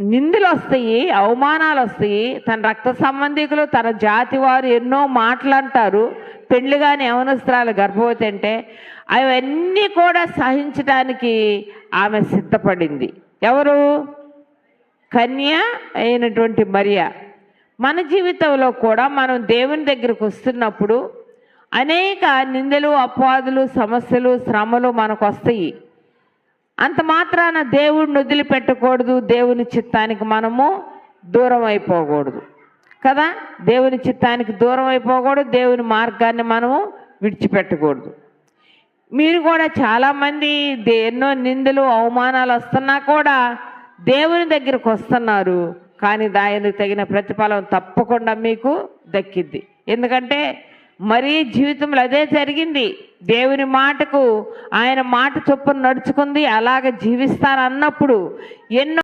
నిందలు వస్తాయి అవమానాలు వస్తాయి తన రక్త సంబంధికులు తన జాతి వారు ఎన్నో మాటలంటారు. పెళ్ళి కానీ యవనస్త్రాలు గర్భవతి అంటే అవన్నీ కూడా సహించడానికి ఆమె సిద్ధపడింది. ఎవరు? కన్య అయినటువంటి మరియ. మన జీవితంలో కూడా మనం దేవుని దగ్గరకు వస్తున్నప్పుడు అనేక నిందలు అపవాదులు సమస్యలు శ్రమలు మనకు వస్తాయి అంత మాత్రాన దేవుడిని వదిలిపెట్టకూడదు దేవుని చిత్తానికి మనము దూరం అయిపోకూడదు కదా? దేవుని చిత్తానికి దూరం అయిపోకూడదు దేవుని మార్గాన్ని మనము విడిచిపెట్టకూడదు. మీరు కూడా చాలామంది దే- ఎన్నో నిందలు అవమానాలు వస్తున్నా కూడా దేవుని దగ్గరకు వస్తున్నారు. కానీ దానికి తగిన ప్రతిఫలం తప్పకుండా మీకు దక్కిద్ది. ఎందుకంటే మరీ జీవితంలో అదే జరిగింది. దేవుని మాటకు ఆయన మాట చొప్పున నడుచుకుంది అలాగ జీవిస్తానన్నప్పుడు ఎన్నో